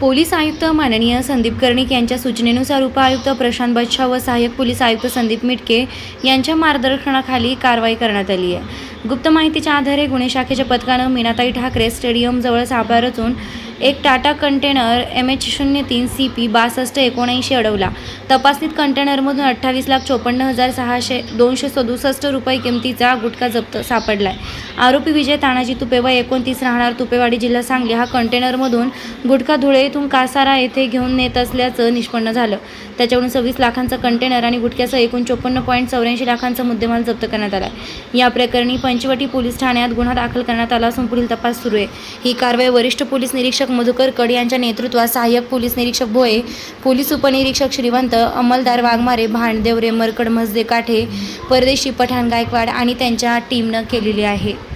Police आयुक्त माननीय संदीप कर्णिक यांच्या सूचनेनुसार उपआयुक्त प्रशांत बच्छा व सहाय्यक पोलीस आयुक्त संदीप मिटके यांच्या मार्गदर्शनाखाली कारवाई करण्यात आली आहे. गुप्त माहितीच्या आधारे गुन्हे शाखेच्या पथकानं मीनाताई ठाकरे स्टेडियमजवळ सापळा रचून एक टाटा कंटेनर एम एच शून्य तीन सी पी बासष्ट एकोणऐंशी अडवला. तपासणीत कंटेनरमधून अठ्ठावीस लाख चोपन्न हजार सहाशे दोनशे सदुसष्ट रुपये किमतीचा गुटखा जप्त सापडलाय. आरोपी विजय तानाजी तुपे व एकोणतीस राहणार तुपेवाडी जिल्हा सांगली हा कंटेनरमधून गुटखा धुळे येथून कासारा येथे घेऊन नेत असल्याचं निष्पन्न झालं. त्याच्याकडून सव्वीस लाखांचा कंटेनर आणि गुटख्यासह एकूण चोपन्न पॉईंट चौऱ्याऐंशी लाखांचा मुद्देमाल जप्त करण्यात आला या प्रकरणी पंचवटी पोलीस ठाण्यात गुन्हा दाखल करण्यात आला असून पुढील तपास सुरू आहे. ही कारवाई वरिष्ठ पोलीस निरीक्षक मधुकर कड यांच्या नेतृत्वात सहाय्यक पोलीस निरीक्षक भोये पोलीस उपनिरीक्षक श्रीवंत अंमलदार वाघमारे भांडदेवरे मरकड मजदे काठे परदेशी पठाण गायकवाड आणि त्यांच्या टीमनं केलेली आहे.